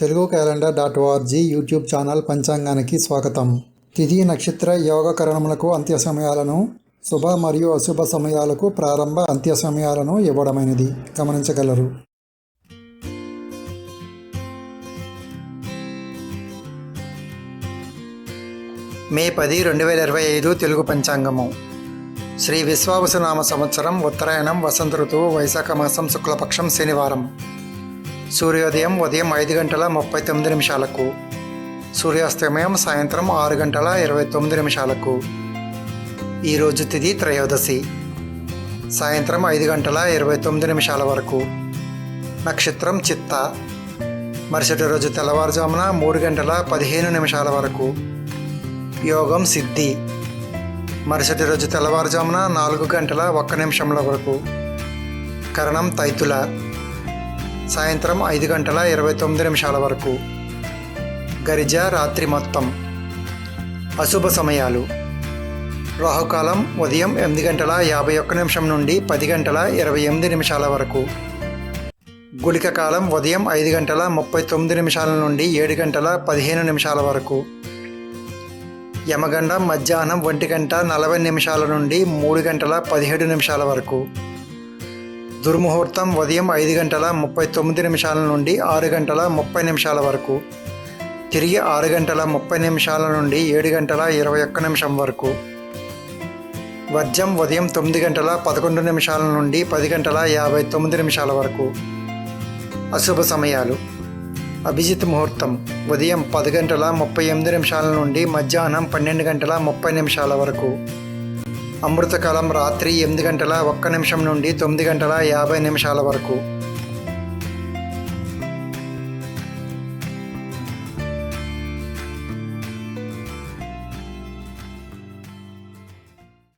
Telugu calendar dot org YouTube channel పంచాంగానికి స్వాగతం. తిథి నక్షత్ర యోగకరణములకు అంత్య సమయాలను శుభ మరియు అశుభ సమయాలకు ప్రారంభ అంత్య సమయాలను ఇవ్వడమైనది. గమనించగలరు. మే పది రెండు వేల ఇరవై ఐదు తెలుగు పంచాంగము. శ్రీ విశ్వావసునామ సంవత్సరం ఉత్తరాయణం వసంత ఋతువు వైశాఖ మాసం శుక్లపక్షం శనివారం. సూర్యోదయం ఉదయం ఐదు గంటల ముప్పై తొమ్మిది నిమిషాలకు. సూర్యాస్తమయం సాయంత్రం ఆరు గంటల ఇరవై తొమ్మిది నిమిషాలకు. ఈరోజు తిది త్రయోదశి. సాయంత్రం ఐదు గంటల ఇరవై తొమ్మిది నిమిషాల వరకు. నక్షత్రం చిత్త. మరుసటి రోజు తెల్లవారుజామున మూడు గంటల పదిహేను నిమిషాల వరకు. యోగం సిద్ధి. మరుసటి రోజు తెల్లవారుజామున నాలుగు గంటల ఒక్క నిమిషంల వరకు. కరణం తైతుల. సాయంత్రం ఐదు గంటల ఇరవై తొమ్మిది నిమిషాల వరకు. గరిజ రాత్రి మొత్తం. అశుభ సమయాలు. రాహుకాలం ఉదయం ఎనిమిది గంటల యాభై ఒక్క నిమిషం నుండి పది గంటల ఇరవై ఎనిమిది నిమిషాల వరకు. గుళిక కాలం ఉదయం ఐదు గంటల ముప్పై తొమ్మిది నిమిషాల నుండి ఏడు గంటల పదిహేను నిమిషాల వరకు. యమగండం మధ్యాహ్నం ఒంటి గంట నలభై నిమిషాల నుండి మూడు గంటల పదిహేడు నిమిషాల వరకు. దుర్ముహూర్తం ఉదయం ఐదు గంటల ముప్పై తొమ్మిది నిమిషాల నుండి ఆరు గంటల ముప్పై నిమిషాల వరకు. తిరిగి ఆరు గంటల ముప్పై నిమిషాల నుండి ఏడు గంటల ఇరవై ఒక్క నిమిషం వరకు. వర్జం ఉదయం తొమ్మిది గంటల పదకొండు నిమిషాల నుండి పది గంటల యాభై తొమ్మిది నిమిషాల వరకు. అశుభ సమయాలు. అభిజిత్ ముహూర్తం ఉదయం పది గంటల ముప్పై ఎనిమిది నిమిషాల నుండి మధ్యాహ్నం పన్నెండు గంటల ముప్పై నిమిషాల వరకు. అమృతకాలం రాత్రి ఎనిమిది గంటల ఒక్క నిమిషం నుండి తొమ్మిది గంటల యాభై నిమిషాల వరకు.